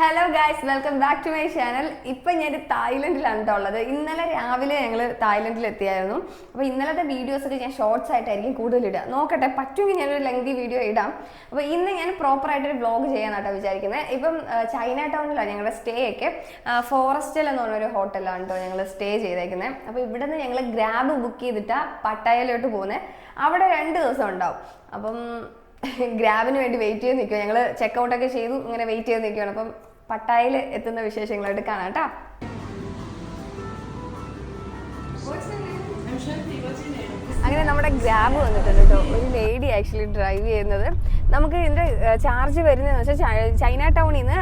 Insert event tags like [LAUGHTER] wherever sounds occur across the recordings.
Hello guys welcome back to my channel ഇപ്പം ഞാൻ തായ്ലൻഡിലാണ് ഉള്ളത്. ഇന്നലെ രാവിലെ ഞങ്ങൾ തായ്ലൻഡിൽ എത്തിയായിരുന്നു. അപ്പോൾ ഇന്നലത്തെ വീഡിയോസൊക്കെ ഞാൻ ഷോർട്സ് ആയിട്ടായിരിക്കും കൂടുതൽ ഇടുക. നോക്കട്ടെ പറ്റുമെങ്കിൽ ഞാനൊരു ലെങ്തി വീഡിയോ ഇടാം. അപ്പോൾ ഇന്ന് ഞാൻ പ്രോപ്പറായിട്ടൊരു വ്ളോഗ് ചെയ്യാനാട്ടോ വിചാരിക്കുന്നത് ഇപ്പം ചൈന ടൗണിലാണ് ഞങ്ങളുടെ സ്റ്റേ ഒക്കെ. ഫോറസ്റ്റിൽ എന്ന് പറഞ്ഞൊരു ഹോട്ടലാണ് കേട്ടോ ഞങ്ങൾ സ്റ്റേ ചെയ്തേക്കുന്നത് അപ്പോൾ ഇവിടെ നിന്ന് ഞങ്ങൾ ഗ്രാബ് ബുക്ക് ചെയ്തിട്ടാ പട്ടായയിലോട്ട് പോകുന്നത് അവിടെ രണ്ട് ദിവസം ഉണ്ടാവും. അപ്പം [LAUGHS] ഗ്രാബിന് വേണ്ടി വെയിറ്റ് ചെയ്ത് നിൽക്കുക ഞങ്ങൾ ചെക്കൗട്ടൊക്കെ ചെയ്തു ഇങ്ങനെ വെയിറ്റ് ചെയ്ത് നിൽക്കുകയാണ് അപ്പം പട്ടായയിൽ എത്തുന്ന വിശേഷങ്ങളായിട്ട് കാണാം കേട്ടോ. അങ്ങനെ നമ്മുടെ ഗ്രാബ് വന്നിട്ടുണ്ട് കേട്ടോ. ഒരു ലേഡി ആക്ച്വലി ഡ്രൈവ് ചെയ്യുന്നത്. നമുക്ക് ഇതിന്റെ ചാർജ് വരുന്നതെന്ന് വെച്ചാൽ ചൈന ടൗണിൽ നിന്ന്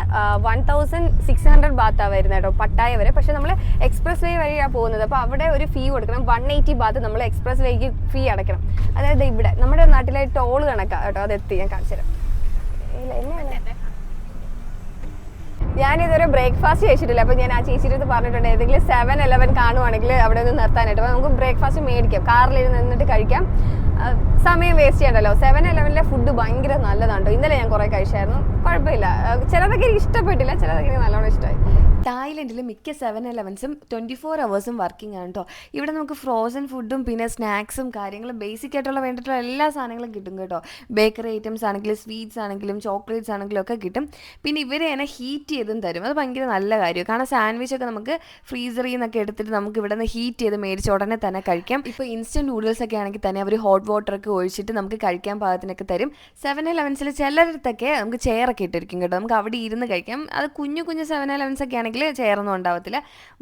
വൺ തൗസൻഡ് സിക്സ് ഹൺഡ്രഡ് ബാത്താണ് വരുന്നത് കേട്ടോ പട്ടായ വരെ. പക്ഷേ നമ്മൾ എക്സ്പ്രസ് വേ വഴിയാണ് പോകുന്നത്. അപ്പോൾ അവിടെ ഒരു ഫീ കൊടുക്കണം. വൺ എയ്റ്റി ബാത്ത് നമ്മൾ എക്സ്പ്രസ് വേക്ക് ഫീ അടയ്ക്കണം. അതായത് ഇവിടെ നമ്മുടെ നാട്ടിലെ ടോൾ കണക്കാണ് കേട്ടോ അത് എത്തി ഞാൻ കാണിച്ചു തരാം ഇല്ല എന്നെ ഞാനിതുവരെ ബ്രേക്ക്ഫാസ്റ്റ് കഴിച്ചിട്ടില്ല. അപ്പൊ ഞാൻ ആ ചേച്ചിയുടെ അടുത്ത് പറഞ്ഞിട്ടുണ്ട് ഏതെങ്കിലും സെവൻ ഇലവൻ കാണുവാണെങ്കിൽ അവിടെ നിന്ന് നിർത്താനായിട്ട്. അപ്പൊ നമുക്ക് ബ്രേക്ക്ഫാസ്റ്റ് മേടിക്കാം. കാറിലിരുന്ന് നിന്നിട്ട് കഴിക്കാം. സമയം വേസ്റ്റ് ചെയ്യണ്ടല്ലോ. സെവൻ ഇലവനിലെ ഫുഡ് ഭയങ്കര നല്ലതാണ്. ഇന്നലെ ഞാൻ കുറെ കഴിച്ചായിരുന്നു. കുഴപ്പമില്ല. ചിലതൊക്കെ എനിക്ക് ഇഷ്ടപ്പെട്ടില്ല ചിലതൊക്കെ എനിക്ക് നല്ലോണം ഇഷ്ടമായി. തായ്ലൻഡിൽ മിക്ക സെവൻ ഇലവൻസും ട്വന്റി ഫോർ അവേഴ്സും വർക്കിംഗ് ആണ് കേട്ടോ ഇവിടെ നമുക്ക് ഫ്രോസൺ ഫുഡും പിന്നെ സ്നാക്സും കാര്യങ്ങളും ബേസിക് ആയിട്ടുള്ള വേണ്ടിയിട്ടുള്ള എല്ലാ സാധനങ്ങളും കിട്ടും കേട്ടോ. ബേക്കറി ഐറ്റംസ് ആണെങ്കിലും സ്വീറ്റ്സ് ആണെങ്കിലും ചോക്ലേറ്റ്സ് ആണെങ്കിലും ഒക്കെ കിട്ടും. പിന്നെ ഇവർ തന്നെ ഹീറ്റ് ചെയ്തും തരും. അത് ഭയങ്കര നല്ല കാര്യമാണ് കാരണം സാൻഡ്വിച്ച് ഒക്കെ നമുക്ക് ഫ്രീസറിൽ നിന്നൊക്കെ എടുത്തിട്ട് നമുക്ക് ഇവിടെ നിന്ന് ഹീറ്റ് ചെയ്ത് മേടിച്ച് ഉടനെ തന്നെ കഴിക്കാം. ഇപ്പോൾ ഇൻസ്റ്റന്റ് നൂഡിൽസ് ഒക്കെ ആണെങ്കിൽ തന്നെ അവർ ഹോട്ട് വാട്ടർ ഒക്കെ ഒഴിച്ചിട്ട് നമുക്ക് കഴിക്കാൻ പാകത്തിനൊക്കെ തരും. സെവൻ ഇലവൻസിൽ ചിലയിടത്തൊക്കെ നമുക്ക് ചെയറൊക്കെ ഇട്ടിരിക്കും കേട്ടോ. നമുക്ക് അവിടെ ഇരുന്ന് കഴിക്കാം. അത് കുഞ്ഞു കുഞ്ഞു സെവൻ ഇലവൻസ് ഒക്കെ ആണെങ്കിൽ ചെയറൊന്നും ഉണ്ടാവത്തില്ല.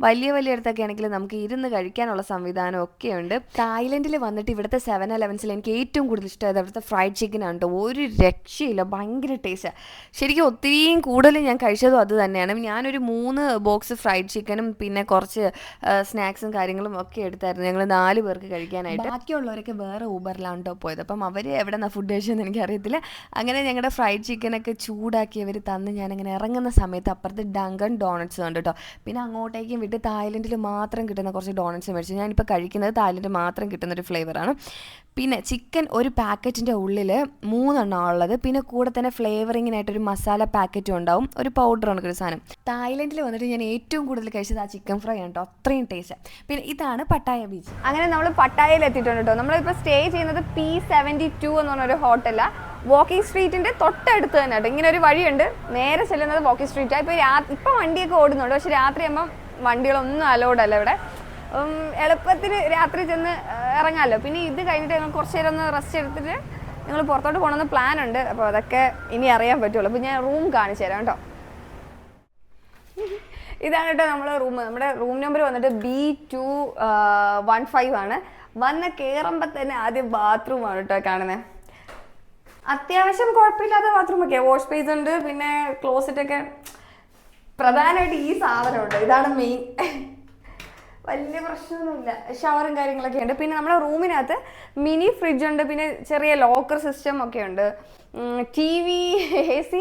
വലിയ വലിയ ഇടത്തൊക്കെ ആണെങ്കിൽ നമുക്ക് ഇരുന്ന് കഴിക്കാനുള്ള സംവിധാനം ഒക്കെ ഉണ്ട്. തായ്ലൻഡിൽ വന്നിട്ട് ഇവിടുത്തെ സെവൻ അലവൻസിൽ എനിക്ക് ഏറ്റവും കൂടുതൽ ഇഷ്ടമായത് അവിടുത്തെ ഫ്രൈഡ് ചിക്കൻ ആണ് ഒരു രക്ഷയില്ല. ഭയങ്കര ടേസ്റ്റാണ് ശരിക്കും ഒത്തിരിയും കൂടുതൽ ഞാൻ കഴിച്ചതും അത് തന്നെയാണ്. ഞാനൊരു മൂന്ന് ബോക്സ് ഫ്രൈഡ് ചിക്കനും പിന്നെ കുറച്ച് സ്നാക്സും കാര്യങ്ങളും ഒക്കെ എടുത്തായിരുന്നു. ഞങ്ങൾ നാല് പേർക്ക് കഴിക്കാനായിട്ട്. ബാക്കിയുള്ളവരൊക്കെ വേറെ ഊബറിലാണ് കേട്ടോ പോയത്. അപ്പം അവർ എവിടെ നിന്നാണ് ഫുഡ് കഴിച്ചതെന്ന് എനിക്കറിയത്തില്ല. അങ്ങനെ ഞങ്ങളുടെ ഫ്രൈഡ് ചിക്കനൊക്കെ ചൂടാക്കി അവർ തന്ന് ഞാനിങ്ങനെ ഇറങ്ങുന്ന സമയത്ത് അപ്പുറത്ത് ഡങ്കൺ ഡോണറ്റ്സ് ഉണ്ട് കേട്ടോ പിന്നെ അങ്ങോട്ടേക്കും വിട്ട് തായ്ലൻഡിൽ മാത്രം കിട്ടുന്ന കുറച്ച് ഡോണറ്റ്സ് മേടിച്ചു. ഞാനിപ്പോൾ കഴിക്കുന്നത് തായ്ലൻഡിൽ മാത്രം കിട്ടുന്ന ഒരു ഫ്ലേവറാണ് പിന്നെ ചിക്കൻ ഒരു പാക്കറ്റിന്റെ ഉള്ളിൽ മൂന്നെണ്ണം ഉള്ളത്. പിന്നെ കൂടെ തന്നെ ഫ്ലേവറിങ്ങിനായിട്ടൊരു മസാല പാക്കറ്റും ഉണ്ടാവും. ഒരു പൗഡർ കണക്കൊരു സാധനം. തായ്ലൻഡിൽ വന്നിട്ട് ഞാൻ ഏറ്റവും കൂടുതൽ കഴിച്ചത് ആ ചിക്കൻ ഫ്രൈ ആണ് കേട്ടോ അത്രയും ടേസ്റ്റ് പിന്നെ ഇതാണ് പട്ടായ ബീച്ച്. അങ്ങനെ നമ്മൾ പട്ടായയിൽ എത്തിയിട്ടുണ്ട് കേട്ടോ നമ്മളിപ്പോൾ സ്റ്റേ ചെയ്യുന്നത് പി സെവന്റി ടു എന്ന് പറഞ്ഞൊരു ഹോട്ടലാണ് വാക്കിംഗ് സ്ട്രീറ്റിന്റെ തൊട്ടടുത്ത് തന്നെ കേട്ടോ. ഇങ്ങനെ ഒരു വഴിയുണ്ട്. നേരെ ചെല്ലുന്നത് വാക്കിംഗ് സ്ട്രീറ്റാണ് ഇപ്പോൾ രാ ഇപ്പോൾ വണ്ടിയൊക്കെ ഓടുന്നുണ്ട്. പക്ഷെ രാത്രി വണ്ടികളൊന്നും അലോഡ് അല്ല ഇവിടെ. എളുപ്പത്തിൽ രാത്രി ചെന്ന് ഇറങ്ങാമല്ലോ പിന്നെ ഇത് കഴിഞ്ഞിട്ട് ഞങ്ങൾ കുറച്ച് നേരം ഒന്ന് റെസ്റ്റ് എടുത്തിട്ട് ഞങ്ങൾ പുറത്തോട്ട് പോകണമെന്ന് പ്ലാൻ ഉണ്ട്. അപ്പോൾ അതൊക്കെ ഇനി അറിയാൻ പറ്റുള്ളൂ. അപ്പോൾ ഞാൻ റൂം കാണിച്ചു തരാം കേട്ടോ. ഇതാണ് കേട്ടോ നമ്മളെ റൂം നമ്മുടെ റൂം നമ്പർ വന്നിട്ട് ബി ടു വൺ ഫൈവ് ആണ്. വന്ന് കയറുമ്പോൾ തന്നെ ആദ്യം ബാത്റൂമാണ് കേട്ടോ കാണുന്നത് അത്യാവശ്യം കുഴപ്പമില്ലാത്ത ബാത്റൂം ഒക്കെ. വാഷ് സ്പേസ് ഉണ്ട് പിന്നെ ക്ലോസറ്റ് ഒക്കെ. പ്രധാനമായിട്ട് ഈ സാധനമുണ്ട്. ഇതാണ് മെയിൻ വലിയ പ്രശ്നമൊന്നുമില്ല. ഷവറും കാര്യങ്ങളൊക്കെ ഉണ്ട്. പിന്നെ നമ്മുടെ റൂമിനകത്ത് മിനി ഫ്രിഡ്ജ് ഉണ്ട്. പിന്നെ ചെറിയ ലോക്കർ സിസ്റ്റം ഒക്കെ ഉണ്ട്. ടി വി എ സി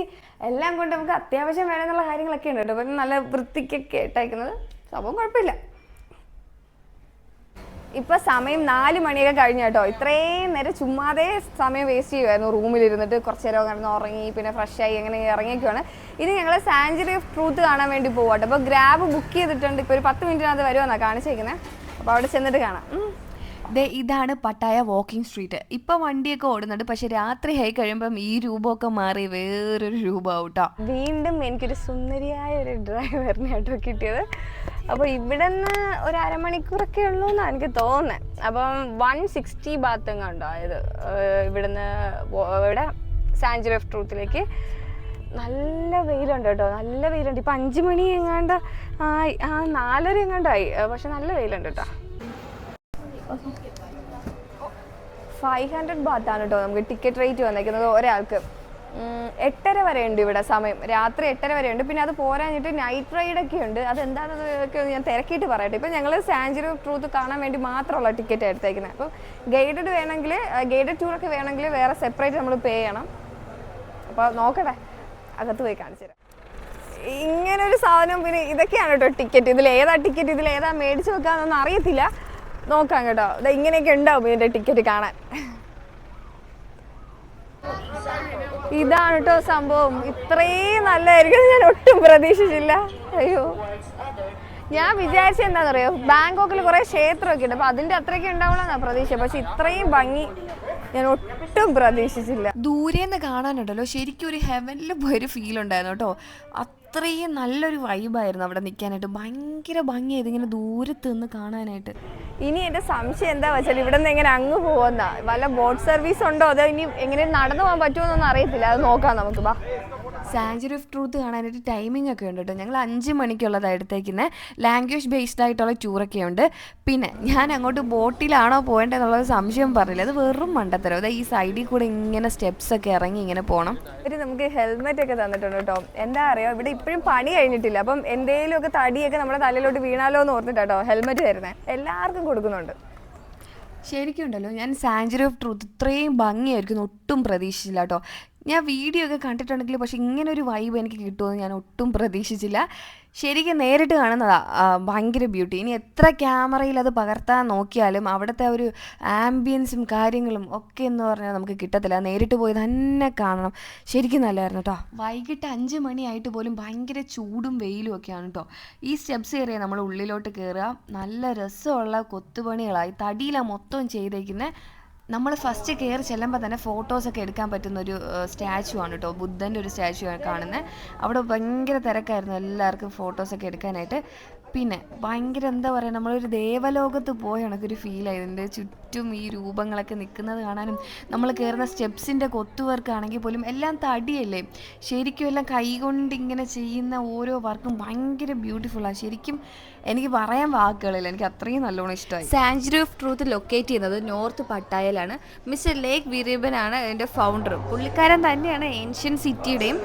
എല്ലാം കൊണ്ട് നമുക്ക് അത്യാവശ്യം വേണമെന്നുള്ള കാര്യങ്ങളൊക്കെ ഉണ്ട് കേട്ടോ. നല്ല വൃത്തിക്കൊക്കെ ഇട്ടേക്കുന്നത്. സംഭവം കുഴപ്പമില്ല. ഇപ്പൊ സമയം നാല് മണിയൊക്കെ കഴിഞ്ഞ കേട്ടോ. ഇത്രയും നേരം ചുമ്മാതെ സമയം വേസ്റ്റ് ചെയ്യുമായിരുന്നു റൂമിൽ ഇരുന്നിട്ട് കുറച്ച് നേരം കിടന്ന് ഉറങ്ങി പിന്നെ ഫ്രഷ് ആയി അങ്ങനെ ഇറങ്ങിയൊക്കെയാണ്. ഇനി ഞങ്ങൾ സാഞ്ചുറി ഓഫ് ട്രൂത്ത് കാണാൻ വേണ്ടി പോവാട്ടോ. അപ്പോൾ ഗ്രാബ് ബുക്ക് ചെയ്തിട്ടുണ്ട്. ഇപ്പൊ ഒരു പത്ത് മിനിറ്റിനകത്ത് വരുമെന്നാണ് കാണിച്ചേക്കുന്നത് അപ്പോൾ അവിടെ ചെന്നിട്ട് കാണാം. ദേ ഇതാണ് പട്ടായ വാക്കിംഗ് സ്ട്രീറ്റ് ഇപ്പം വണ്ടിയൊക്കെ ഓടുന്നുണ്ട്. പക്ഷെ രാത്രി ആയി കഴിയുമ്പം ഈ രൂപമൊക്കെ മാറി വേറൊരു രൂപ കേട്ടോ വീണ്ടും എനിക്കൊരു സുന്ദരിയായ ഒരു ഡ്രൈവറിനെ കേട്ടോ കിട്ടിയത്. അപ്പോൾ ഇവിടെ നിന്ന് ഒരു അരമണിക്കൂറൊക്കെ ഉള്ളൂ എന്നാണ് എനിക്ക് തോന്നുന്നത് അപ്പം വൺ സിക്സ്റ്റി കണ്ടോ ആയത്. ഇവിടുന്ന് ഇവിടെ സാഞ്ചുറി ഓഫ് ട്രൂത്തിലേക്ക് നല്ല വെയിലുണ്ട് കേട്ടോ. നല്ല വെയിലുണ്ട്. ഇപ്പം അഞ്ച് മണി എങ്ങാണ്ട് ആ നാലര എങ്ങാണ്ടായി പക്ഷെ നല്ല വെയിലുണ്ട് കേട്ടോ. ഫൈവ് ഹൺഡ്രഡ് ബാത്താണ് കേട്ടോ നമുക്ക് ടിക്കറ്റ് റേറ്റ് വന്നേക്കുന്നത് ഒരാൾക്ക്. എട്ടര വരെ ഉണ്ട് ഇവിടെ സമയം. രാത്രി എട്ടര വരെ ഉണ്ട് പിന്നെ അത് പോരാഞ്ഞിട്ട് നൈറ്റ് റൈഡ് ഒക്കെ ഉണ്ട്. അത് എന്താണെന്നൊക്കെ ഞാൻ തിരക്കിയിട്ട് പറയട്ടെ. ഇപ്പം ഞങ്ങൾ സാഞ്ചുറി ഓഫ് ട്രൂത്ത് കാണാൻ വേണ്ടി മാത്രമുള്ള ടിക്കറ്റ് എടുത്തേക്കുന്നത് അപ്പം ഗൈഡഡ് വേണമെങ്കിൽ ഗൈഡഡ് ടൂറൊക്കെ വേണമെങ്കിൽ വേറെ സെപ്പറേറ്റ് നമ്മൾ പേ ചെയ്യണം. അപ്പോൾ നോക്കട്ടെ. അകത്ത് പോയി കാണിച്ചു തരാം. ഇങ്ങനെ ഒരു സാധനം പിന്നെ ഇതൊക്കെയാണ് കേട്ടോ ടിക്കറ്റ് ഇതിൽ ഏതാ ടിക്കറ്റ് ഇതിൽ ഏതാ മേടിച്ച് വെക്കാന്നൊന്നും അറിയത്തില്ല. നോക്കാം കേട്ടോ. ഇത് ഇങ്ങനെയൊക്കെ ഉണ്ടാവും ഇതിന്റെ ടിക്കറ്റ് കാണാൻ. ഇതാണ് കേട്ടോ സംഭവം. ഇത്രയും നല്ലതായിരിക്കും ഞാൻ ഒട്ടും പ്രതീക്ഷിച്ചില്ല. അയ്യോ. ഞാൻ വിചാരിച്ച എന്താണെന്നറിയോ? ബാങ്കോക്കിൽ കുറേ ക്ഷേത്രമൊക്കെ ഉണ്ട്. അപ്പൊ അതിന്റെ അത്രയ്ക്ക് ഉണ്ടാവുള്ളൂ പ്രതീക്ഷ പക്ഷെ ഇത്രയും ഭംഗി ഞാൻ ഒട്ടും പ്രതീക്ഷിച്ചില്ല. ദൂരേന്ന് കാണാനുണ്ടല്ലോ. ശരിക്കും ഒരു ഹെവനിൽ പോയൊരു ഫീൽ ഉണ്ടായിരുന്നു കേട്ടോ. അത്രയും നല്ലൊരു വൈബായിരുന്നു അവിടെ നിൽക്കാനായിട്ട് ഭയങ്കര ഭംഗിയായത് ഇങ്ങനെ ദൂരത്ത് നിന്ന് കാണാനായിട്ട്. ഇനി എന്റെ സംശയം എന്താ വെച്ചാൽ ഇവിടെ നിന്ന് എങ്ങനെ അങ്ങ് പോകുന്ന വല്ല ബോട്ട് സർവീസ് ഉണ്ടോ? അതോ ഇനി എങ്ങനെ നടന്നു പോകാൻ പറ്റുമോ എന്നൊന്നും അറിയത്തില്ല. അത് നോക്കാം നമുക്ക്. ബാ. സാഞ്ചുറി ഓഫ് ട്രൂത്ത് കാണാനായിട്ട് ടൈമിംഗ് ഒക്കെ ഉണ്ട് കേട്ടോ. ഞങ്ങൾ അഞ്ച് മണിക്കുള്ളതാണ് എടുത്തേക്കുന്നത് ലാംഗ്വേജ് ബേസ്ഡ് ആയിട്ടുള്ള ടൂറൊക്കെ ഉണ്ട്. പിന്നെ ഞാൻ അങ്ങോട്ട് ബോട്ടിലാണോ പോകേണ്ടതെന്നുള്ളത് സംശയം പറഞ്ഞില്ല. അത് വെറും മണ്ടത്തരം. അതായത് ഈ സൈഡിൽ കൂടെ ഇങ്ങനെ സ്റ്റെപ്സ് ഒക്കെ ഇറങ്ങി ഇങ്ങനെ പോകണം ഇവർ നമുക്ക് ഹെൽമെറ്റ് ഒക്കെ തന്നിട്ടുണ്ട് കേട്ടോ. എന്താ അറിയോ? ഇവിടെ ഇപ്പോഴും പണി കഴിഞ്ഞിട്ടില്ല. അപ്പം എന്തെങ്കിലും ഒക്കെ തടിയൊക്കെ നമ്മുടെ തലയിലോട്ട് വീണാലോ എന്ന് ഓർത്തിട്ടാട്ടോ ഹെൽമെറ്റ് തരുന്നത് എല്ലാവർക്കും കൊടുക്കുന്നുണ്ട്. ശരിക്കും ഉണ്ടല്ലോ. ഞാൻ സാഞ്ചുറി ഓഫ് ട്രൂത്ത് ഇത്രയും ഭംഗിയായിരിക്കും ഒട്ടും പ്രതീക്ഷിച്ചില്ല കേട്ടോ. ഞാൻ വീഡിയോ ഒക്കെ കണ്ടിട്ടുണ്ടെങ്കിൽ പക്ഷെ ഇങ്ങനെ ഒരു വൈബ് എനിക്ക് കിട്ടുമെന്ന് ഞാൻ ഒട്ടും പ്രതീക്ഷിച്ചില്ല. ശരിക്കും നേരിട്ട് കാണുന്നതാ ഭയങ്കര ബ്യൂട്ടി ഇനി എത്ര ക്യാമറയിൽ അത് പകർത്താൻ നോക്കിയാലും അവിടുത്തെ ഒരു ആംബിയൻസും കാര്യങ്ങളും ഒക്കെ എന്ന് പറഞ്ഞാൽ നമുക്ക് കിട്ടത്തില്ല. നേരിട്ട് പോയി തന്നെ കാണണം. ശരിക്കും നല്ലതായിരുന്നു കേട്ടോ. വൈകിട്ട് അഞ്ച് മണിയായിട്ട് പോലും ഭയങ്കര ചൂടും വെയിലും ഒക്കെയാണ് കേട്ടോ. ഈ സ്റ്റെപ്സ് കയറിയാൽ നമ്മൾ ഉള്ളിലോട്ട് കയറുക. നല്ല രസമുള്ള കൊത്തുപണികളായി. തടിയിലാണ് മൊത്തം ചെയ്തേക്കുന്നത് നമ്മൾ ഫസ്റ്റ് കയറി ചെല്ലുമ്പോൾ തന്നെ ഫോട്ടോസൊക്കെ എടുക്കാൻ പറ്റുന്ന ഒരു സ്റ്റാച്ചു ആണ് കേട്ടോ ബുദ്ധന്റെ ഒരു സ്റ്റാച്ചു കാണുന്നത് അവിടെ ഭയങ്കര തിരക്കായിരുന്നു എല്ലാവർക്കും ഫോട്ടോസൊക്കെ എടുക്കാനായിട്ട്. പിന്നെ ഭയങ്കര എന്താ പറയുക നമ്മളൊരു ദേവലോകത്ത് പോയ കണക്കൊരു ഫീൽ ഇതിന്റെ ചുറ്റും ഈ രൂപങ്ങളൊക്കെ നിൽക്കുന്നത് കാണാനും നമ്മൾ കയറുന്ന സ്റ്റെപ്സിന്റെ കൊത്തുവർക്കാണെങ്കിൽ പോലും എല്ലാം തടിയല്ലേ? ശരിക്കും എല്ലാം കൈകൊണ്ട് ഇങ്ങനെ ചെയ്യുന്ന ഓരോ വർക്കും ഭയങ്കര ബ്യൂട്ടിഫുള്ളാണ് ശരിക്കും എനിക്ക് പറയാൻ വാക്കുകളില്ല. എനിക്ക് അത്രയും നല്ലോണം ഇഷ്ടമായി. സാഞ്ചുറി ഓഫ് ട്രൂത്ത് ലൊക്കേറ്റ് ചെയ്യുന്നത് നോർത്ത് പട്ടായയിലാണ്. മിസ്റ്റർ ലേക്ക് വിരീബനാണ് അതിന്റെ ഫൗണ്ടർ പുള്ളിക്കാരൻ തന്നെയാണ് ഏൻഷ്യൻ സിറ്റിയുടെയും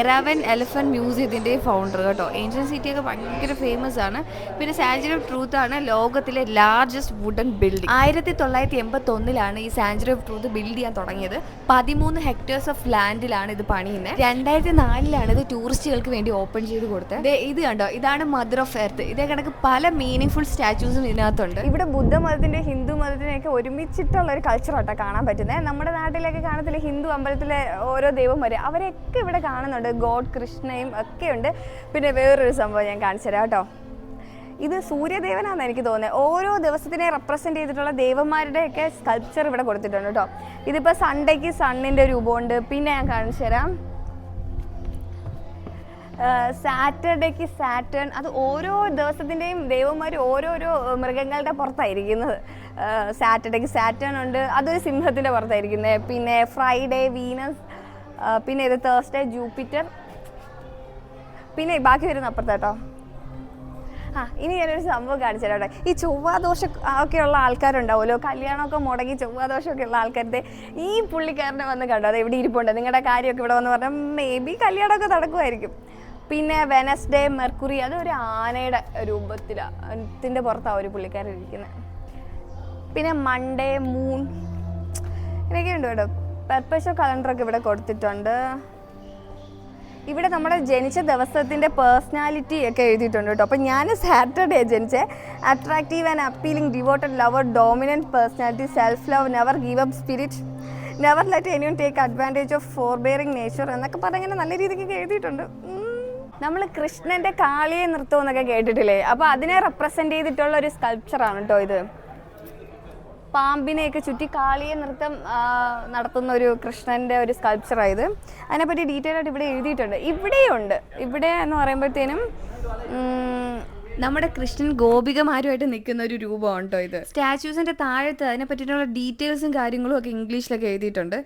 എറാവൻ എലഫന്റ് മ്യൂസിയത്തിന്റെയും ഫൗണ്ടർ കേട്ടോ. ഏൻഷ്യൻ സിറ്റിയൊക്കെ ഭയങ്കര ഫേമസ് ആണ്. പിന്നെ സാഞ്ചുറി ഓഫ് ട്രൂത്ത് ആണ് ലോകത്തിലെ ലാർജസ്റ്റ് വുഡൻ ബിൽഡിംഗ് ആയിരത്തി തൊള്ളായിരത്തി എൺപത്തി ഒന്നിലാണ് ഈ സാഞ്ചുറി ഓഫ് ട്രൂത്ത് ബിൽഡ് ചെയ്യാൻ തുടങ്ങിയത്. പതിമൂന്ന് ഹെക്ടേഴ്സ് ഓഫ് ലാൻഡിലാണ് ഇത് പണിയുന്നത്. രണ്ടായിരത്തി നാലിലാണ് ഇത് ടൂറിസ്റ്റുകൾക്ക് വേണ്ടി ഓപ്പൺ ചെയ്ത് കൊടുത്തത്. ഇത് കണ്ടോ? ഇതാണ് മദർ ഓഫ് എർത്ത് ഇതേ കണക്ക് പല മീനിങ് ഫുൾ സ്റ്റാച്യൂസും ഇതിനകത്തുണ്ട്. ഇവിടെ ബുദ്ധമതത്തിന്റെ ഹിന്ദു മതത്തിനെയൊക്കെ ഒരുമിച്ചിട്ടുള്ള ഒരു കൾച്ചർ ആട്ടോ കാണാൻ പറ്റുന്നത്. നമ്മുടെ നാട്ടിലൊക്കെ കാണത്തില്ല ഹിന്ദു അമ്പലത്തിലെ ഓരോ ദൈവന്മാരെ അവരൊക്കെ ഇവിടെ കാണുന്നുണ്ട്. ഗോഡ് കൃഷ്ണയും ഒക്കെ ഉണ്ട്. പിന്നെ വേറൊരു സംഭവം ഞാൻ കാണിച്ചു തരാം കേട്ടോ. ഇത് സൂര്യദേവനാണെന്ന് എനിക്ക് തോന്നുന്നത്. ഓരോ ദിവസത്തിനെ റെപ്രസെന്റ് ചെയ്തിട്ടുള്ള ദേവന്മാരുടെയൊക്കെ സ്കൾപ്ചർ ഇവിടെ കൊടുത്തിട്ടുണ്ട് കേട്ടോ. ഇതിപ്പോൾ സൺഡേക്ക് സണ്ണിന്റെ രൂപമുണ്ട്. പിന്നെ ഞാൻ കാണിച്ചു തരാം. സാറ്റർഡേക്ക് സാറ്റേൺ അത് ഓരോ ദിവസത്തിന്റെയും ദൈവന്മാർ ഓരോരോ മൃഗങ്ങളുടെ പുറത്തായിരിക്കുന്നത്. സാറ്റർഡേക്ക് സാറ്റേൺ ഉണ്ട് അതൊരു സിംഹത്തിന്റെ പുറത്തായിരിക്കുന്നത്. പിന്നെ ഫ്രൈഡേ വീനസ് പിന്നെ ഇത് തേഴ്സ്ഡേ ജൂപ്പിറ്റർ. പിന്നെ ബാക്കി വരുന്ന അപ്പുറത്താട്ടോ. ആ ഇനി ഞാനൊരു സംഭവം കാണിച്ചു തരാം. ഈ ചൊവ്വാദോഷം ഒക്കെ ഉള്ള ആൾക്കാരുണ്ടാവുമല്ലോ? കല്യാണമൊക്കെ മുടങ്ങി ചൊവ്വാദോഷമൊക്കെ ഉള്ള ആൾക്കാരുടെ ഈ പുള്ളിക്കാരനെ വന്ന് കണ്ടോ? അത് എവിടെ ഇരിപ്പുണ്ട്? നിങ്ങളുടെ കാര്യമൊക്കെ ഇവിടെ വന്ന് പറഞ്ഞാൽ മേ ബി കല്യാണമൊക്കെ നടക്കുമായിരിക്കും പിന്നെ വെനസ്ഡേ മെർക്കുറി ഒരു ആനയുടെ രൂപത്തിലാണ് ത്തിന്റെ പുറത്താണ് ഒരു പുള്ളിക്കാരൻ ഇരിക്കുന്നത് പിന്നെ മൺഡേ മൂൺ ഇതൊക്കെ ഉണ്ട് കേട്ടോ. കലണ്ടർ കലണ്ടറൊക്കെ ഇവിടെ കൊടുത്തിട്ടുണ്ട്. ഇവിടെ നമ്മുടെ ജനിച്ച ദിവസത്തിന്റെ പേഴ്സണാലിറ്റി ഒക്കെ എഴുതിയിട്ടുണ്ട് കേട്ടോ. അപ്പോൾ ഞാൻ സാറ്റർഡേ ജനിച്ച. Attractive and appealing devoted lover dominant personality self love never give up spirit never let anyone take advantage of forbearing nature എന്നൊക്കെ പറഞ്ഞിങ്ങനെ നല്ല രീതിക്ക് എഴുതിയിട്ടുണ്ട്. നമ്മൾ കൃഷ്ണന്റെ കാളിയെ നൃത്തം എന്നൊക്കെ കേട്ടിട്ടില്ലേ? അപ്പോൾ അതിനെ റെപ്രസെന്റ് ചെയ്തിട്ടുള്ള ഒരു സ്കൾപ്ചറാണ് കേട്ടോ ഇത്. പാമ്പിനെയൊക്കെ ചുറ്റി കാളിയെ നൃത്തം നടത്തുന്ന ഒരു കൃഷ്ണന്റെ ഒരു സ്കൾപ്ചറായത് അതിനെപ്പറ്റി ഡീറ്റെയിൽ ആയിട്ട് ഇവിടെ എഴുതിയിട്ടുണ്ട്. ഇവിടെയുണ്ട്. ഇവിടെ എന്ന് പറയുമ്പോഴത്തേനും നമ്മുടെ കൃഷ്ണൻ ഗോപികമാരുമായിട്ട് നിൽക്കുന്ന ഒരു രൂപമാണ് കേട്ടോ ഇത്. സ്റ്റാച്യൂസിന്റെ താഴത്ത് അതിനെ പറ്റിയിട്ടുള്ള ഡീറ്റെയിൽസും കാര്യങ്ങളും ഒക്കെ ഇംഗ്ലീഷിലൊക്കെ എഴുതിയിട്ടുണ്ട്.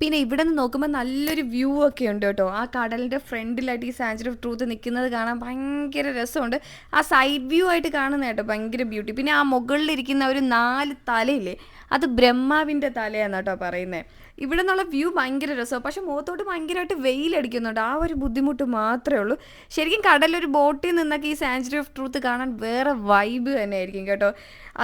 പിന്നെ ഇവിടെ നിന്ന് നോക്കുമ്പോൾ നല്ലൊരു വ്യൂ ഒക്കെ ഉണ്ട് കേട്ടോ. ആ കടലിന്റെ ഫ്രണ്ടിലായിട്ട് ഈ സാഞ്ചുറി ഓഫ് ട്രൂത്ത് നിൽക്കുന്നത് കാണാൻ ഭയങ്കര രസമുണ്ട്. ആ സൈഡ് വ്യൂ ആയിട്ട് കാണുന്ന കേട്ടോ ഭയങ്കര ബ്യൂട്ടി പിന്നെ ആ മുകളിലിരിക്കുന്ന ഒരു നാല് തലയില്ലേ അത് ബ്രഹ്മാവിന്റെ തലയാണ് കേട്ടോ പറയുന്നത് ഇവിടെ നിന്നുള്ള വ്യൂ ഭയങ്കര രസമാണ്. പക്ഷെ മുഖത്തോട്ട് ഭയങ്കരമായിട്ട് വെയിലടിക്കുന്നുണ്ട് ആ ഒരു ബുദ്ധിമുട്ട് മാത്രമേ ഉള്ളൂ. ശരിക്കും കടലൊരു ബോട്ടിൽ നിന്നൊക്കെ ഈ സാഞ്ചുറി ഓഫ് ട്രൂത്ത് കാണാൻ വേറെ വൈബ് തന്നെ ആയിരിക്കും കേട്ടോ.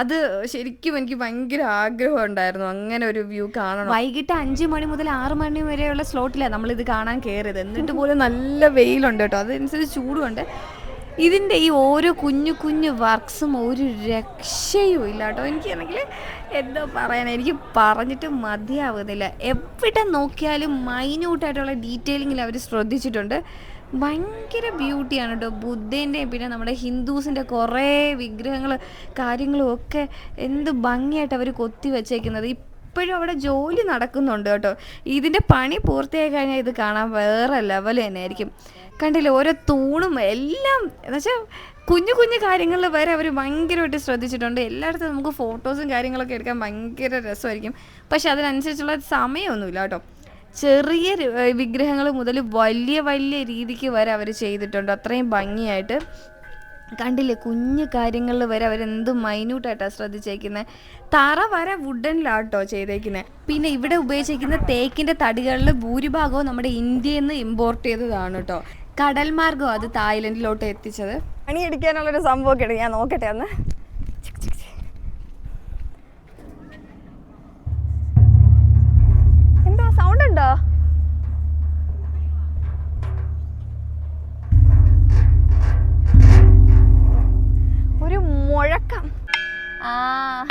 അത് ശരിക്കും എനിക്ക് ഭയങ്കര ആഗ്രഹം ഉണ്ടായിരുന്നു അങ്ങനെ ഒരു വ്യൂ കാണണം. വൈകിട്ട് അഞ്ച് മണി മുതൽ ആറ് മണി വരെയുള്ള സ്ലോട്ടിലാണ് നമ്മളിത് കാണാൻ കയറിയത് എന്നിട്ട് [LAUGHS] പോലും നല്ല വെയിലുണ്ട് കേട്ടോ. അതനുസരിച്ച് ചൂടുമുണ്ട് ഇതിന്റെ ഈ ഓരോ കുഞ്ഞു കുഞ്ഞു വർക്ക്സും ഒരു രക്ഷയും ഇല്ല കേട്ടോ എനിക്കാണെങ്കിൽ എന്തോ പറയാൻ എനിക്ക് പറഞ്ഞിട്ട് മതിയാവുന്നില്ല എവിടെ നോക്കിയാലും മൈന്യൂട്ടായിട്ടുള്ള ഡീറ്റെയിലിങ്ങിൽ അവർ ശ്രദ്ധിച്ചിട്ടുണ്ട്. ഭയങ്കര ബ്യൂട്ടിയാണ് കേട്ടോ ബുദ്ധേന്റെയും പിന്നെ നമ്മുടെ ഹിന്ദുസിന്റെ കുറേ വിഗ്രഹങ്ങൾ കാര്യങ്ങളും ഒക്കെ എന്ത് ഭംഗിയായിട്ട് അവർ കൊത്തി വെച്ചേക്കുന്നത്. ഇപ്പോഴും അവിടെ ജോലി നടക്കുന്നുണ്ട് കേട്ടോ. ഇതിന്റെ പണി പൂർത്തിയായി കഴിഞ്ഞാൽ ഇത് കാണാൻ വേറെ ലെവൽ തന്നെ ആയിരിക്കും കണ്ടില്ലേ ഓരോ തൂണും എല്ലാം എന്നുവെച്ചാൽ കുഞ്ഞു കുഞ്ഞു കാര്യങ്ങളിൽ വരെ അവർ ഭയങ്കരമായിട്ട് ശ്രദ്ധിച്ചിട്ടുണ്ട്. എല്ലായിടത്തും നമുക്ക് ഫോട്ടോസും കാര്യങ്ങളൊക്കെ എടുക്കാൻ ഭയങ്കര രസമായിരിക്കും. പക്ഷെ അതിനനുസരിച്ചുള്ള സമയമൊന്നുമില്ല കേട്ടോ. ചെറിയ വിഗ്രഹങ്ങൾ മുതൽ വലിയ വലിയ രീതിക്ക് വരെ അവർ ചെയ്തിട്ടുണ്ട്. അത്രയും ഭംഗിയായിട്ട്. കണ്ടില്ലേ കുഞ്ഞു കാര്യങ്ങളിൽ വരെ അവരെന്ത് മൈന്യൂട്ടായിട്ടാണ് ശ്രദ്ധിച്ചേക്കുന്നത് തറ വരെ വുഡനിലാട്ടോ ചെയ്തേക്കുന്നത് പിന്നെ ഇവിടെ ഉപയോഗിച്ചിരിക്കുന്ന തേക്കിന്റെ തടികളിൽ ഭൂരിഭാഗവും നമ്മുടെ ഇന്ത്യയിൽ നിന്ന് ഇമ്പോർട്ട് ചെയ്തതാണ് കേട്ടോ. കടൽ മാർഗം അത് തായ്ലൻഡിലോട്ട് എത്തിച്ചത്. പണിയെടുക്കാനുള്ളൊരു സംഭവമൊക്കെ ഞാൻ നോക്കട്ടെ ഒന്ന് എന്തോ സൗണ്ട് ഉണ്ടോ? ഒരു മുഴക്കം. ആ.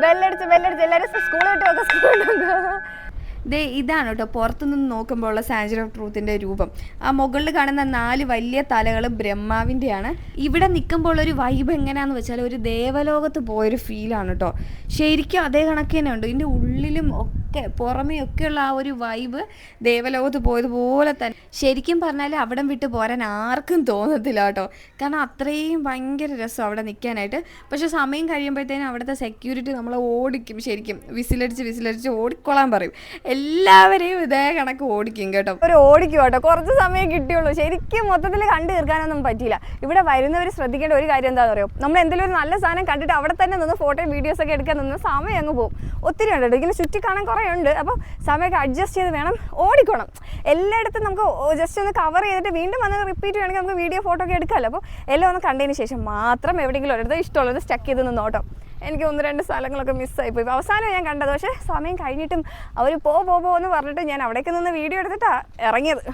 ബെല്ലടിച്ച് ബെല്ലടിച്ച്. എല്ലാവരും സ്കൂൾ വിട്ട് നോക്കാം നോക്കാം ദേ ഇതാണ് കേട്ടോ. പുറത്തുനിന്ന് നോക്കുമ്പോൾ ഉള്ള സാഞ്ചർ ഓഫ് ട്രൂത്തിന്റെ രൂപം. ആ മുകളിൽ കാണുന്ന നാല് വലിയ തലകൾ ബ്രഹ്മാവിന്റെയാണ് ഇവിടെ നിൽക്കുമ്പോൾ ഒരു വൈബ് എങ്ങനെയാണെന്ന് വെച്ചാൽ ഒരു ദേവലോകത്ത് പോയൊരു ഫീലാണ് കേട്ടോ. ശരിക്കും അതേ കണക്ക് തന്നെ ഉണ്ട്. ഇതിന്റെ ഉള്ളിലും ഒക്കെ പുറമേ ഒക്കെയുള്ള ആ ഒരു വൈബ് ദേവലോകത്ത് പോയതുപോലെ തന്നെ. ശരിക്കും പറഞ്ഞാൽ അവിടം വിട്ട് പോരാൻ ആർക്കും തോന്നത്തില്ല കേട്ടോ. കാരണം അത്രയും ഭയങ്കര രസം അവിടെ നിൽക്കാനായിട്ട് പക്ഷെ സമയം കഴിയുമ്പോഴത്തേനും അവിടുത്തെ സെക്യൂരിറ്റി നമ്മളെ ഓടിക്കും. ശരിക്കും വിസിലടിച്ച് വിസിലടിച്ച് ഓടിക്കൊള്ളാൻ പറയും. എല്ലാവരെയും ഇതേ കണക്ക് ഓടിക്കും കേട്ടോ. ഒരു ഓടിക്കും കേട്ടോ. കുറച്ച് സമയം കിട്ടിയുള്ളൂ. ശരിക്കും മൊത്തത്തിൽ കണ്ടു തീർക്കാനൊന്നും പറ്റിയില്ല. ഇവിടെ വരുന്നവർ ശ്രദ്ധിക്കേണ്ട ഒരു കാര്യം എന്താണെന്ന് അറിയോ നമ്മൾ എന്തെങ്കിലും ഒരു നല്ല സാധനം കണ്ടിട്ട് അവിടെ തന്നെ നിന്ന് ഫോട്ടോയും വീഡിയോസ് ഒക്കെ എടുക്കാൻ നിന്ന് സമയം അങ്ങ് പോകും. ഒത്തിരി ഉണ്ട് കേട്ടോ. ഇങ്ങനെ ചുറ്റി കാണാൻ കുറേ ഉണ്ട്. അപ്പോൾ സമയമൊക്കെ അഡ്ജസ്റ്റ് ചെയ്ത് വേണം ഓടിക്കണം. എല്ലായിടത്തും നമുക്ക് ജസ്റ്റ് ഒന്ന് കവർ ചെയ്തിട്ട് വീണ്ടും വന്ന് റിപ്പീറ്റ് വേണമെങ്കിൽ നമുക്ക് വീഡിയോ ഫോട്ടോ ഒക്കെ എടുക്കാമല്ലോ. അപ്പോൾ എല്ലാം ഒന്ന് കണ്ടതിന് ശേഷം മാത്രം എവിടെയെങ്കിലും ഒരിടത്ത് ഇഷ്ടമുള്ളത് സ്റ്റക്ക് ചെയ്ത് നിന്നോട്ടോ എനിക്ക് ഒന്ന് രണ്ട് സ്ഥലങ്ങളൊക്കെ മിസ്സായി പോയി അവസാനം ഞാൻ കണ്ടത്. പക്ഷേ സമയം കഴിഞ്ഞിട്ടും അവർ പോ പോ പോ എന്ന് പറഞ്ഞിട്ട് ഞാൻ അവിടേക്ക് നിന്ന് വീഡിയോ എടുത്തിട്ടാണ് ഇറങ്ങിയത്.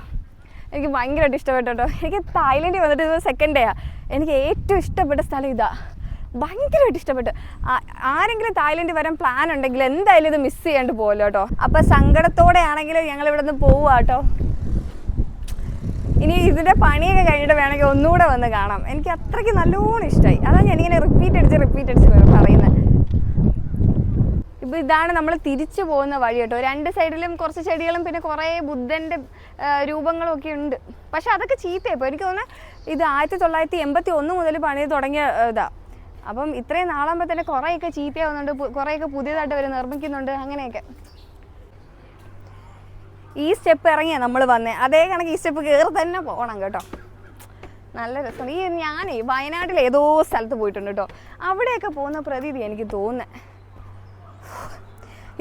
എനിക്ക് ഭയങ്കരമായിട്ട് ഇഷ്ടപ്പെട്ടു കേട്ടോ എനിക്ക് തായ്ലൻഡിൽ വന്നിട്ട് ഇത് സെക്കൻഡ് ഡേ ആണ് എനിക്ക് ഏറ്റവും ഇഷ്ടപ്പെട്ട സ്ഥലം ഇതാ. ഭയങ്കരമായിട്ട് ഇഷ്ടപ്പെട്ടു. ആരെങ്കിലും തായ്ലൻഡ് വരാൻ പ്ലാൻ ഉണ്ടെങ്കിൽ എന്തായാലും ഇത് മിസ് ചെയ്യാണ്ട് പോകല്ലോ കേട്ടോ അപ്പം സങ്കടത്തോടെ ആണെങ്കിലും ഞങ്ങൾ ഇവിടെ നിന്ന് പോവുക കേട്ടോ ഇനി ഇതിന്റെ പണിയൊക്കെ കഴിഞ്ഞിട്ട് വേണമെങ്കിൽ ഒന്നുകൂടെ വന്ന് കാണാം. എനിക്ക് അത്രയ്ക്ക് നല്ലോണം ഇഷ്ടമായി അതാണ് ഇങ്ങനെ റിപ്പീറ്റ് അടിച്ച് റിപ്പീറ്റ് അടിച്ച് പറയുന്നത് ഇപ്പൊ ഇതാണ് നമ്മൾ തിരിച്ചു പോകുന്ന വഴി കേട്ടോ. രണ്ട് സൈഡിലും കുറച്ച് ചെടികളും പിന്നെ കുറേ ബുദ്ധന്റെ രൂപങ്ങളും ഒക്കെ ഉണ്ട്. പക്ഷെ അതൊക്കെ ചീത്തയായി എനിക്ക് തോന്നുന്നത് ഇത് ആയിരത്തി തൊള്ളായിരത്തി എൺപത്തി ഒന്ന് മുതൽ പണി തുടങ്ങിയ ഇതാ. അപ്പം ഇത്രയും നാളാകുമ്പോൾ തന്നെ കുറേയൊക്കെ ചീത്തയാവുന്നുണ്ട് കുറേയൊക്കെ പുതിയതായിട്ട് അവർ നിർമ്മിക്കുന്നുണ്ട് അങ്ങനെയൊക്കെ. ഈ സ്റ്റെപ്പ് ഇറങ്ങിയാ നമ്മൾ വന്നേ. അതേ കണക്ക് ഈ സ്റ്റെപ്പ് കയറി തന്നെ പോകണം കേട്ടോ. നല്ല രസമുണ്ട്. ഈ ഞാനേ വയനാട്ടിൽ ഏതോ സ്ഥലത്ത് പോയിട്ടുണ്ട് കേട്ടോ. അവിടെയൊക്കെ പോകുന്ന പ്രതീതി എനിക്ക് തോന്നുന്നത്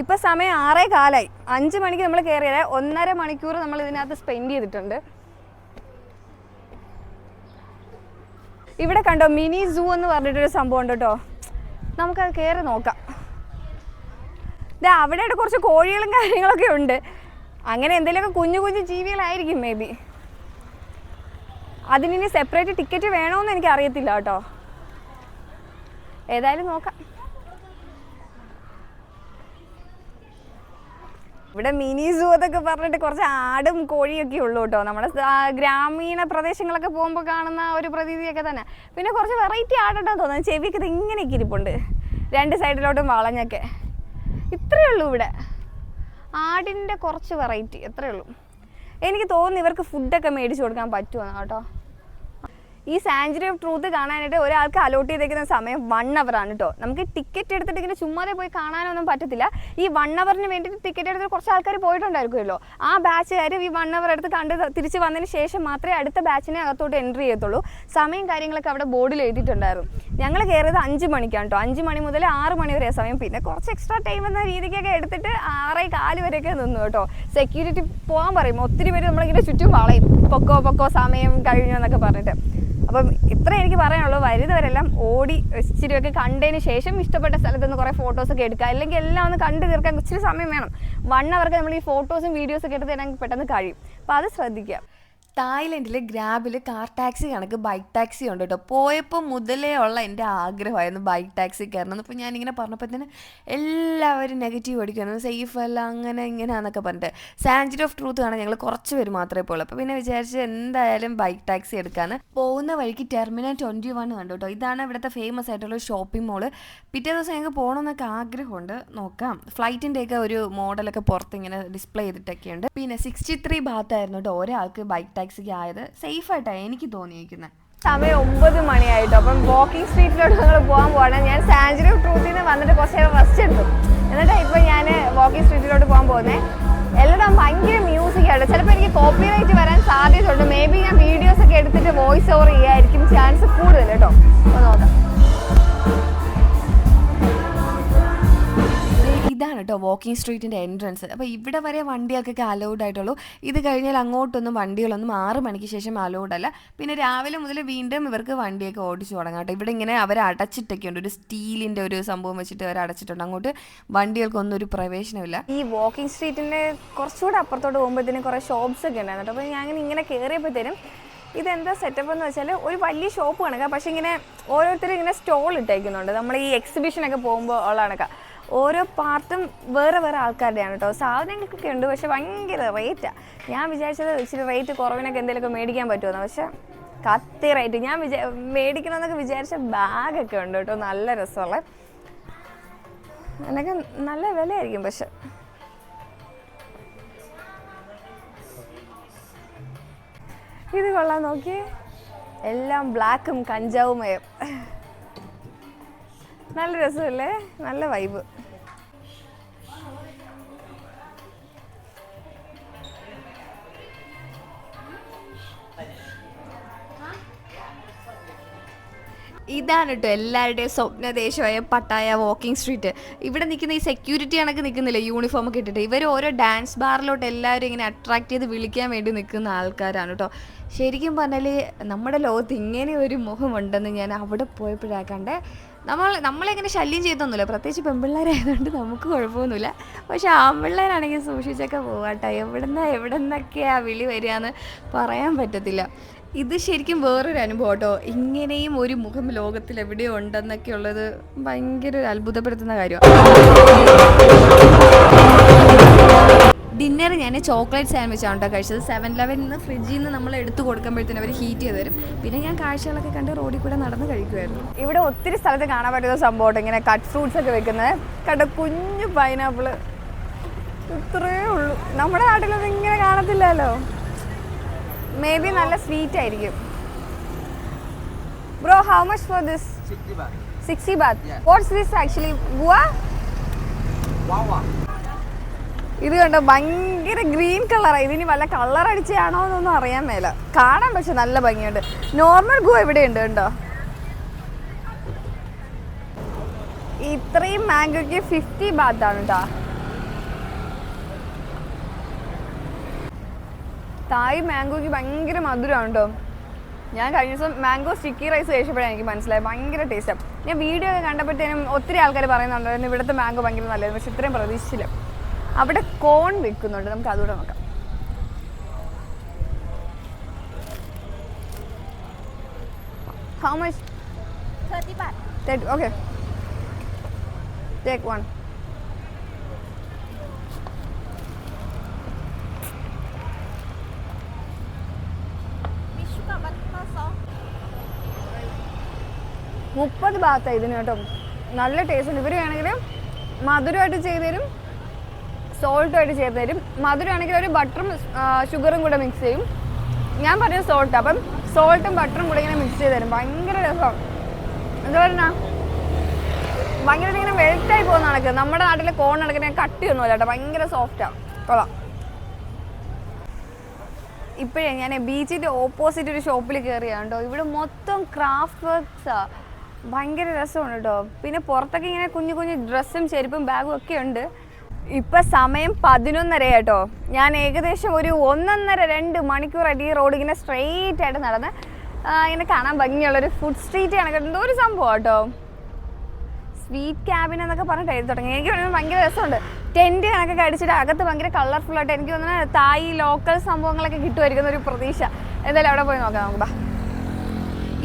ഇപ്പൊ സമയം ആറേ കാലായി. അഞ്ച് മണിക്ക് നമ്മൾ കയറിയത് ഒന്നര മണിക്കൂർ നമ്മൾ ഇതിനകത്ത് സ്പെൻഡ് ചെയ്തിട്ടുണ്ട്. ഇവിടെ കണ്ടോ മിനി സൂ എന്ന് പറഞ്ഞിട്ടൊരു സംഭവം ഉണ്ട് കേട്ടോ. നമുക്കത് കയറി നോക്കാം. അവിടെ കുറച്ച് കോഴികളും കാര്യങ്ങളൊക്കെ ഉണ്ട്. അങ്ങനെ എന്തെങ്കിലുമൊക്കെ കുഞ്ഞു കുഞ്ഞു ജീവികളായിരിക്കും മേ ബി അതിനി സെപ്പറേറ്റ് ടിക്കറ്റ് വേണമെന്ന് എനിക്ക് അറിയത്തില്ല കേട്ടോ. ഏതായാലും നോക്കാം. ഇവിടെ മിനി സൂ എന്നൊക്കെ പറഞ്ഞിട്ട് കുറച്ച് ആടും കോഴിയൊക്കെ ഉള്ളൂ കേട്ടോ. നമ്മുടെ ഗ്രാമീണ പ്രദേശങ്ങളൊക്കെ പോകുമ്പോൾ കാണുന്ന ഒരു പ്രതീതിയൊക്കെ തന്നെ. പിന്നെ കുറച്ച് വെറൈറ്റി ആടുണ്ടോ തോന്നുന്നു. ചെവിയൊക്കെ ഇത് ഇങ്ങനെയൊക്കെ ഇരിപ്പുണ്ട്. രണ്ട് സൈഡിലോട്ടും വളഞ്ഞൊക്കെ. ഇത്രയേ ഉള്ളൂ ഇവിടെ. ആടിന്റെ കുറച്ച് വെറൈറ്റി അത്രയേ ഉള്ളൂ. എനിക്ക് തോന്നുന്നു ഇവർക്ക് ഫുഡൊക്കെ മേടിച്ചു കൊടുക്കാൻ പറ്റുമെന്ന് കേട്ടോ. ഈ സാഞ്ചുറി ഓഫ് ട്രൂത്ത് കാണാനായിട്ട് ഒരാൾക്ക് അലോട്ട് ചെയ്തേക്കുന്ന സമയം വൺ അവർ ആണ് കേട്ടോ നമുക്ക് ടിക്കറ്റ് എടുത്തിട്ട് ഇങ്ങനെ ചുമ്മാതെ പോയി കാണാനൊന്നും പറ്റത്തില്ല. ഈ വൺ അവറിന് വേണ്ടിയിട്ട് ടിക്കറ്റ് എടുത്ത് കുറച്ച് ആൾക്കാർ പോയിട്ടുണ്ടായിരിക്കുമല്ലോ. ആ ബാച്ചുകാർ ഈ വൺ അവർ എടുത്ത് കണ്ട് തിരിച്ച് വന്നതിന് ശേഷം മാത്രമേ അടുത്ത ബാച്ചിനെ അകത്തോട്ട് എൻട്രി ചെയ്യത്തുള്ളൂ. സമയം കാര്യങ്ങളൊക്കെ അവിടെ ബോർഡിൽ എഴുതിയിട്ടുണ്ടായിരുന്നു. ഞങ്ങൾ കയറിയത് അഞ്ച് മണിക്കാണ് കേട്ടോ അഞ്ച് മണി മുതൽ ആറ് മണി വരെ സമയം. പിന്നെ കുറച്ച് എക്സ്ട്രാ ടൈം എന്ന രീതിക്കൊക്കെ എടുത്തിട്ട് ആറേ കാൽ വരെയൊക്കെ നിന്നു കേട്ടോ സെക്യൂരിറ്റി പോകാൻ പറയും. ഒത്തിരി പേര് നമ്മളിങ്ങനെ ചുറ്റും വളയും. പൊക്കോ പൊക്കോ സമയം കഴിഞ്ഞു എന്നൊക്കെ പറഞ്ഞിട്ട്. അപ്പം ഇത്ര എനിക്ക് പറയാനുള്ളൂ. വരുന്നവരെല്ലാം ഓടി ഇച്ചിരിയൊക്കെ കണ്ടതിന് ശേഷം ഇഷ്ടപ്പെട്ട സ്ഥലത്ത് നിന്ന് കുറേ ഫോട്ടോസൊക്കെ എടുക്കുക. അല്ലെങ്കിൽ എല്ലാം ഒന്ന് കണ്ടു തീർക്കാൻ ഇച്ചിരി സമയം വേണം. വൺ അവർക്ക് നമ്മൾ ഈ ഫോട്ടോസും വീഡിയോസൊക്കെ എടുത്ത് തരാൻ പെട്ടെന്ന് കഴിയും. അപ്പോൾ അത് ശ്രദ്ധിക്കുക. തായ്ലൻഡിൽ ഗ്രാബിൽ കാർ ടാക്സി കണക്ക് ബൈക്ക് ടാക്സി ഉണ്ട് കേട്ടോ. പോയപ്പോൾ മുതലേ ഉള്ള എന്റെ ആഗ്രഹമായിരുന്നു ബൈക്ക് ടാക്സി കയറണം അപ്പോൾ ഞാനിങ്ങനെ തന്നെ എല്ലാവരും നെഗറ്റീവ് അടിക്കുന്നു സേഫ് അല്ല അങ്ങനെ ഇങ്ങനെയാണെന്നൊക്കെ പറഞ്ഞിട്ട്. സാഞ്ചുറി ഓഫ് ട്രൂത്ത് കാണാൻ ഞങ്ങൾ കുറച്ച് പേര് മാത്രമേ പോകുള്ളൂ അപ്പോൾ പിന്നെ വിചാരിച്ച് എന്തായാലും ബൈക്ക് ടാക്സി എടുക്കാന്ന്. പോകുന്ന വഴിക്ക് ടെർമിനൽ ട്വന്റി വൺ കണ്ടു കേട്ടോ. ഇതാണ് ഇവിടുത്തെ ഫേമസ് ആയിട്ടുള്ള ഷോപ്പിംഗ് മോൾ പിറ്റേ ദിവസം ഞങ്ങൾക്ക് പോകണമെന്നൊക്കെ ആഗ്രഹമുണ്ട്. നോക്കാം. ഫ്ലൈറ്റിന്റെയൊക്കെ ഒരു മോഡലൊക്കെ പുറത്ത് ഇങ്ങനെ ഡിസ്പ്ലേ ചെയ്തിട്ടൊക്കെയുണ്ട്. പിന്നെ സിക്സ്റ്റി ത്രീ ഭാഗത്തായിരുന്നു കേട്ടോ. ഒരാൾക്ക് ബൈക്ക് ടാക്സിക്ക് ആയത് സേഫായിട്ടാണ് എനിക്ക് തോന്നിയിരിക്കുന്നത്. സമയം ഒമ്പത് മണിയായിട്ടോ. അപ്പം വാക്കിംഗ് സ്ട്രീറ്റിലോട്ട് ഞങ്ങൾ പോകാൻ പോകണം ഞാൻ സാഞ്ചുറി ട്രൂത്തിൽ നിന്ന് വന്നിട്ട് കുറച്ച് നേരം റെസ്റ്റ് എടുത്തു. എന്നിട്ട് ഇപ്പം ഞാൻ വാക്കിംഗ് സ്ട്രീറ്റിലോട്ട് പോകാൻ പോകുന്നത് എല്ലാം ഭയങ്കര മ്യൂസിക്കാണ് ചിലപ്പോൾ എനിക്ക് കോപ്പി റൈറ്റ് വരാൻ സാധ്യതയുണ്ട്. മേ ബി ഞാൻ വീഡിയോസ് ഒക്കെ എടുത്തിട്ട് വോയിസ് ഓവർ ചെയ്യായിരിക്കും. ചാൻസ് കൂടുതൽ കേട്ടോ അപ്പോൾ നോക്കാം. ഇതാണ് കേട്ടോ വാക്കിംഗ് സ്ട്രീറ്റിന്റെ എൻട്രൻസ് അപ്പോൾ ഇവിടെ വരെ വണ്ടികൾക്കൊക്കെ അലൗഡ് ആയിട്ടുള്ളൂ. ഇത് കഴിഞ്ഞാൽ അങ്ങോട്ടൊന്നും വണ്ടികളൊന്നും ആറ് മണിക്ക് ശേഷം അലൗഡ് അല്ല. പിന്നെ രാവിലെ മുതൽ വീണ്ടും ഇവർക്ക് വണ്ടിയൊക്കെ ഓടിച്ചു തുടങ്ങാം കേട്ടോ. ഇവിടെ ഇങ്ങനെ അവർ അടച്ചിട്ടൊക്കെ ഉണ്ട്. ഒരു സ്റ്റീലിന്റെ ഒരു സംഭവം വെച്ചിട്ട് അവർ അടച്ചിട്ടുണ്ട്. അങ്ങോട്ട് വണ്ടികൾക്കൊന്നും ഒരു പ്രവേശനമില്ല ഈ വാക്കിംഗ് സ്ട്രീറ്റിന്റെ കുറച്ചുകൂടെ അപ്പുറത്തോട്ട് പോകുമ്പോഴത്തേനും കുറേ ഷോപ്സ് ഒക്കെ ഉണ്ടായിരുന്നു അപ്പോൾ ഞാൻ ഇങ്ങനെ കയറിയപ്പോഴത്തേനും ഇതെന്താ സെറ്റപ്പ് എന്ന് വെച്ചാൽ ഒരു വലിയ ഷോപ്പ് കണക്കാം. പക്ഷേ ഇങ്ങനെ ഓരോരുത്തരും ഇങ്ങനെ സ്റ്റോൾ ഇട്ടേക്കുന്നുണ്ട്. നമ്മൾ ഈ എക്സിബിഷനൊക്കെ പോകുമ്പോൾ ഉള്ള കണക്കാം. ഓരോ പാർട്ടും വേറെ വേറെ ആൾക്കാരുടെയാണ് കേട്ടോ. സാധനങ്ങൾക്കൊക്കെ ഉണ്ട് പക്ഷെ ഭയങ്കര റേറ്റാണ് ഞാൻ വിചാരിച്ചത് ഇച്ചിരി റേറ്റ് കുറവിനൊക്കെ എന്തെങ്കിലുമൊക്കെ മേടിക്കാൻ പറ്റുമെന്ന് പക്ഷെ കത്തി റേറ്റ് ഞാൻ വിചാ മേടിക്കണമെന്നൊക്കെ വിചാരിച്ച ബാഗൊക്കെ ഉണ്ട് കേട്ടോ നല്ല രസമുള്ള. എന്നൊക്കെ നല്ല വിലയായിരിക്കും പക്ഷെ. ഇത് കൊള്ളാൻ നോക്കിയേ എല്ലാം ബ്ലാക്കും കഞ്ചാവുമയം. നല്ല രസമല്ലേ? നല്ല വൈബ് ഇതാണ് കേട്ടോ എല്ലാവരുടെയും സ്വപ്നദേശമായ പട്ടായ വാക്കിംഗ് സ്ട്രീറ്റ് ഇവിടെ നിൽക്കുന്ന ഈ സെക്യൂരിറ്റി കണക്ക് നിൽക്കുന്നില്ല? യൂണിഫോം ഒക്കെ ഇട്ടിട്ട്. ഇവർ ഓരോ ഡാൻസ് ബാറിലോട്ട് എല്ലാവരും ഇങ്ങനെ അട്രാക്ട് ചെയ്ത് വിളിക്കാൻ വേണ്ടി നിൽക്കുന്ന ആൾക്കാരാണ് കേട്ടോ. ശരിക്കും പറഞ്ഞാൽ നമ്മുടെ ലോകത്ത് ഇങ്ങനെ ഒരു മുഖമുണ്ടെന്ന് ഞാൻ അവിടെ പോയപ്പോഴാണ് കണ്ടേ. നമ്മൾ നമ്മളെങ്ങനെ ശല്യം ചെയ്തൊന്നുമില്ല. പ്രത്യേകിച്ച് പെൺപിള്ളേരായതുകൊണ്ട് നമുക്ക് കുഴപ്പമൊന്നുമില്ല. പക്ഷേ ആൺപിള്ളേരാണെങ്കിൽ സൂക്ഷിച്ചൊക്കെ പോവാട്ടോ. എവിടുന്ന നിന്നൊക്കെയാണ് വിളി വരികയെന്ന് പറയാൻ പറ്റത്തില്ല. ഇത് ശരിക്കും വേറൊരു അനുഭവം കേട്ടോ. ഇങ്ങനെയും ഒരു മുഖം ലോകത്തിൽ എവിടെയോ ഉണ്ടെന്നൊക്കെ ഉള്ളത് ഭയങ്കര ഒരു അത്ഭുതപ്പെടുത്തുന്ന കാര്യമാണ് ഡിന്നർ ഞാൻ ചോക്ലേറ്റ് സാൻഡ്വിച്ച് ആണ് കേട്ടോ കഴിച്ചത്. സെവൻ ലെവനിൽ നിന്ന് ഫ്രിഡ്ജിൽ നിന്ന് നമ്മൾ എടുത്തു കൊടുക്കുമ്പോഴത്തേനും അവർ ഹീറ്റ് ചെയ്ത് തരും. പിന്നെ ഞാൻ കാഴ്ചകളൊക്കെ കണ്ട് റോഡിൽ കൂടെ നടന്ന് കഴിക്കുമായിരുന്നു ഇവിടെ ഒത്തിരി സ്ഥലത്ത് കാണാൻ പറ്റുന്ന സംഭവം ഇങ്ങനെ കട്ട് ഫ്രൂട്ട്സ് ഒക്കെ വെക്കുന്നത്. കണ്ട കുഞ്ഞു പൈനാപ്പിൾ ഇത്രയേ ഉള്ളൂ. നമ്മുടെ നാട്ടിലൊന്നും ഇങ്ങനെ കാണത്തില്ലല്ലോ. മേ ബി നല്ല സ്വീറ്റ് ആയിരിക്കും. Bro how much for this 60 baht. Sixty baht. What's this actually guava. ഇത് കണ്ടോ ഭയങ്കര ഗ്രീൻ കളറാണ് ഇതിന് വല്ല കളർ അടിച്ചാണോ എന്നൊന്നും അറിയാൻ മേല. കാണാൻ പക്ഷെ നല്ല ഭംഗിയുണ്ട്. നോർമൽ ഗുവ ഇവിടെ ഉണ്ട് കണ്ടോ? ഇത്രയും മാംഗോയ്ക്ക് ഫിഫ്റ്റി ബാത്താണ് കേട്ടോ തായ് മാംഗോയ്ക്ക് ഭയങ്കര മധുരമാണ് കേട്ടോ ഞാൻ കഴിഞ്ഞ ദിവസം മാംഗോ സ്റ്റിക്കി റൈസ് കഴിച്ചപ്പോഴാണ് എനിക്ക് മനസ്സിലായത്. ഭയങ്കര ടേസ്റ്റാണ് ഞാൻ വീഡിയോ ഒക്കെ കണ്ടപ്പോഴത്തേനും ഒത്തിരി ആൾക്കാർ പറയുന്നുണ്ടായിരുന്നു ഇവിടുത്തെ മാംഗോ ഭയങ്കര നല്ലത്. പക്ഷെ ഇത്രയും പ്രതീക്ഷിച്ചില്ല. അവിടെ കോൺ വിൽക്കുന്നുണ്ട്. നമുക്ക് അതുകൂടെ നോക്കാം. How much okay take one മുപ്പത് ഭാഗത്താണ് ഇതിന് കേട്ടോ. നല്ല ടേസ്റ്റ് ഉണ്ട്. ഇവർ വേണമെങ്കിൽ മധുരമായിട്ട് ചെയ്ത് തരും. സോൾട്ടുമായിട്ട് ചേർത്ത് തരും. മധുരമാണെങ്കിൽ അവർ ബട്ടറും ഷുഗറും കൂടെ മിക്സ് ചെയ്യും. ഞാൻ പറഞ്ഞ സോൾട്ട് അപ്പം സോൾട്ടും ബട്ടറും കൂടെ ഇങ്ങനെ മിക്സ് ചെയ്ത് തരും. ഭയങ്കര രസമാണ് എന്താ പറഞ്ഞാ? ഭയങ്കര ഇങ്ങനെ വെൽറ്റായി പോകുന്ന നടക്കുക നമ്മുടെ നാട്ടിലെ കോൺ കണക്കിന് കട്ടിയൊന്നുമല്ല കേട്ടോ. ഭയങ്കര സോഫ്റ്റാണ് കൊള്ളാം. ഇപ്പോഴേ ഞാൻ ബീച്ചിന്റെ ഓപ്പോസിറ്റ് ഒരു ഷോപ്പിൽ കയറിയാണ് കേട്ടോ ഇവിടെ മൊത്തം ക്രാഫ്റ്റ് വർക്ക്സാ ഭയങ്കര രസമാണ് കേട്ടോ പിന്നെ പുറത്തൊക്കെ ഇങ്ങനെ കുഞ്ഞു കുഞ്ഞു ഡ്രസ്സും ചെരുപ്പും ബാഗും ഒക്കെ ഉണ്ട്. ഇപ്പം സമയം പതിനൊന്നര കേട്ടോ ഞാൻ ഏകദേശം ഒരു ഒന്നൊന്നര രണ്ട് മണിക്കൂറായിട്ട് ഈ റോഡ് ഇങ്ങനെ സ്ട്രെയിറ്റ് ആയിട്ട് നടന്ന് ഇങ്ങനെ കാണാൻ ഭംഗിയുള്ള ഒരു ഫുഡ് സ്ട്രീറ്റ് ആണ് എന്തോ ഒരു സംഭവം കേട്ടോ സ്വീറ്റ് ക്യാബിൻ എന്നൊക്കെ പറഞ്ഞിട്ട് എഴുതി തുടങ്ങി എനിക്ക് തോന്നുന്നു ഭയങ്കര രസമുണ്ട്. ടെന്റ് കണക്കൊക്കെ അടിച്ചിട്ട് അകത്ത് ഭയങ്കര കളർഫുള്ളായിട്ട് എനിക്ക് തോന്നുന്നത് തായ് ലോക്കൽ സംഭവങ്ങളൊക്കെ കിട്ടുമായിരിക്കുന്ന ഒരു പ്രതീക്ഷ. എന്തായാലും അവിടെ പോയി നോക്കാം നമുക്ക് ബാ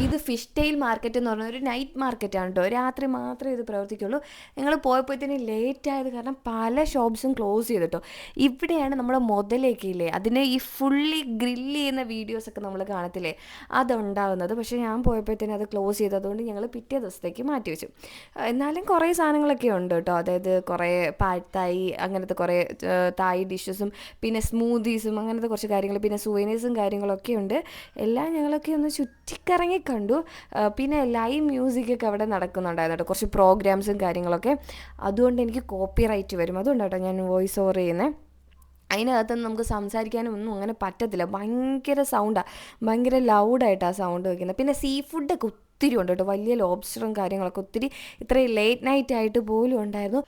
ഇത് ഫിഷ് ടെയിൽ മാർക്കറ്റ് എന്ന് പറഞ്ഞ ഒരു നൈറ്റ് മാർക്കറ്റാണ് കേട്ടോ രാത്രി മാത്രമേ ഇത് പ്രവർത്തിക്കുള്ളൂ. ഞങ്ങൾ പോയപ്പോഴത്തേന് ലേറ്റ് ആയത് കാരണം പല ഷോപ്സും ക്ലോസ് ചെയ്തു കേട്ടോ ഇവിടെയാണ് നമ്മുടെ മുതലേക്ക് ഇല്ലേ അതിനെ ഈ ഫുള്ളി ഗ്രില്ല് ചെയ്യുന്ന വീഡിയോസൊക്കെ നമ്മൾ കാണത്തില്ലേ? അതുണ്ടാവുന്നത്. പക്ഷേ ഞാൻ പോയപ്പോഴത്തേന് അത് ക്ലോസ് ചെയ്തതുകൊണ്ട് ഞങ്ങൾ പിറ്റേ ദിവസത്തേക്ക് മാറ്റി വെച്ചു. എന്നാലും കുറേ സാധനങ്ങളൊക്കെ ഉണ്ട് കേട്ടോ അതായത് കുറേ പാഴ്ത്തായി തായി അങ്ങനത്തെ കുറേ തായി തായ് ഡിഷസും പിന്നെ സ്മൂതീസും അങ്ങനത്തെ കുറച്ച് കാര്യങ്ങൾ പിന്നെ സുവനീസും കാര്യങ്ങളൊക്കെ ഉണ്ട്. എല്ലാം ഞങ്ങളൊക്കെ ഒന്ന് ചുറ്റിക്കറങ്ങി കണ്ടു. പിന്നെ ലൈവ് മ്യൂസിക്കൊക്കെ അവിടെ നടക്കുന്നുണ്ടായിരുന്നു കുറച്ച് പ്രോഗ്രാംസും കാര്യങ്ങളൊക്കെ. അതുകൊണ്ട് എനിക്ക് കോപ്പി റൈറ്റ് വരും. അതുകൊണ്ടാട്ടോ ഞാൻ വോയിസ് ഓവർ ചെയ്യുന്നത് അതിനകത്തൊന്നും നമുക്ക് സംസാരിക്കാനും ഒന്നും അങ്ങനെ പറ്റത്തില്ല. ഭയങ്കര സൗണ്ടാണ് ഭയങ്കര ലൗഡായിട്ടാണ് സൗണ്ട് വയ്ക്കുന്നത് പിന്നെ സീ ഫുഡൊക്കെ ഒത്തിരി ഉണ്ട് കേട്ടോ വലിയ ലോബ്സ്റ്ററും കാര്യങ്ങളൊക്കെ ഒത്തിരി ഇത്രയും ലേറ്റ് നൈറ്റ് ആയിട്ട് പോലും ഉണ്ടായിരുന്നു.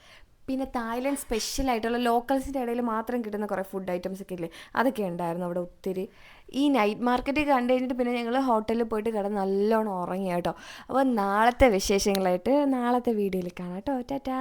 പിന്നെ തായ്ലൻഡ് സ്പെഷ്യൽ ആയിട്ടുള്ള ലോക്കൽസിന്റെ ഇടയിൽ മാത്രം കിട്ടുന്ന കുറേ ഫുഡ് ഐറ്റംസ് ഒക്കെ ഇല്ലേ? അതൊക്കെ ഉണ്ടായിരുന്നു അവിടെ ഒത്തിരി. ഈ നൈറ്റ് മാർക്കറ്റ് കണ്ടു കഴിഞ്ഞിട്ട് പിന്നെ ഞങ്ങൾ ഹോട്ടലിൽ പോയിട്ട് കിടന്ന് നല്ലോണം ഉറങ്ങി കേട്ടോ. അപ്പോൾ നാളത്തെ വിശേഷങ്ങളായിട്ട് നാളത്തെ വീഡിയോയിൽ കാണാം കേട്ടോ. ടാറ്റാ.